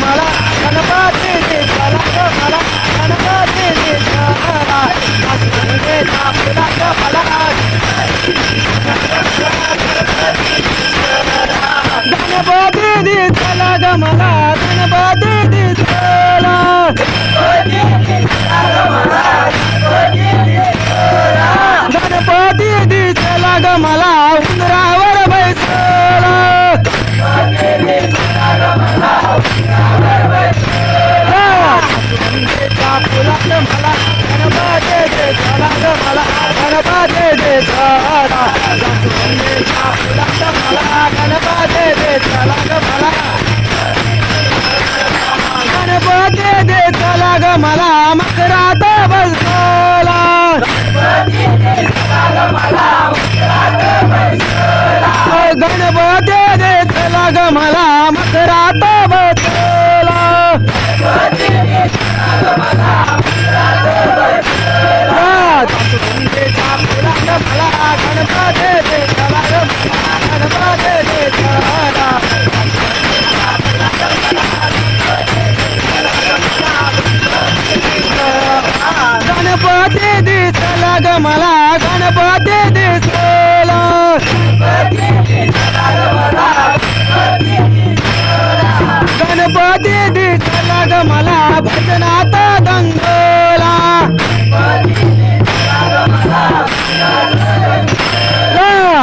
मला गणपती विठ्ठला ग मला गणपती विठ्ठला गंगेच्या फुलाचं मला गणपती दिसला ग मला गणपती दिसला मला गणपती दिसला गणपतीच्या मला गणपती दिसला ग मला गणपती ग मला मकरात बसला गणपती दिसला ग मला मकरात बसला. गणपती दिसला ग मला गणपती दिसला.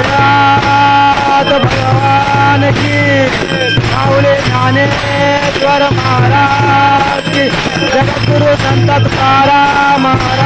पुण्यरात भगवान की माऊली ज्ञानेश्वर महाराज की जगद्गुरु संत तारा महाराज